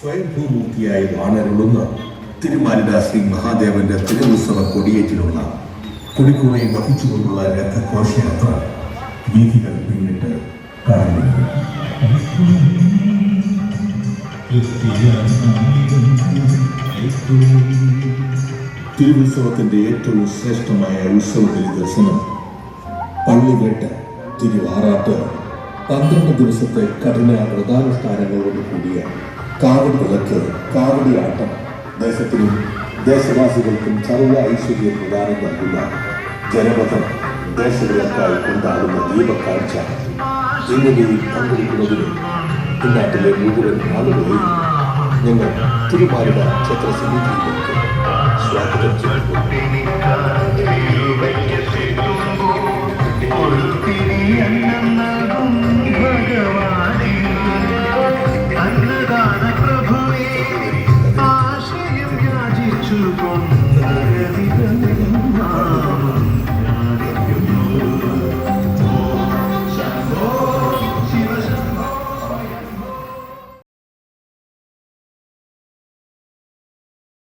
സ്വയംഭൂമൂർത്തിയായി വാണരുളുന്ന തിരുമാലിട ശ്രീ മഹാദേവന്റെ തിരുവുത്സവ കൊടിയേറ്റിലുള്ള കൊടിക്കൂറയും വഹിച്ചുകൊണ്ടുള്ള രഥഘോഷയാത്ര വീഥികൾ പിന്നിട്ട് തിരുവുത്സവത്തിന്റെ ഏറ്റവും ശ്രേഷ്ഠമായ ഉത്സവ ബലി ദർശനം പള്ളിവേട്ട തിരുവാറാട്ട്. പന്ത്രണ്ട് ദിവസത്തെ കഠിന വ്രതാനുഷ്ഠാനങ്ങളോട് കൂടിയ കാവടി വിളക്ക് കാവടി ആട്ടം. ദേശത്തിനും ദേശവാസികൾക്കും സർവ ഐശ്വര്യം പ്രദാനം നൽകുന്ന ജനപഥം ദേശവിളക്കായി കൊണ്ടാടുന്ന ദീപക്കാഴ്ച. എന്നിവയിൽ പങ്കെടുക്കുന്നതിന് ഇന്നാട്ടിലെ മുഴുവൻ ആളുകളെയും ഞങ്ങൾ തിരുമാരുടെ ക്ഷേത്ര സമിതിയിലേക്ക് ആശയം യാചിച്ചു കൊണ്ടതിരുന്നു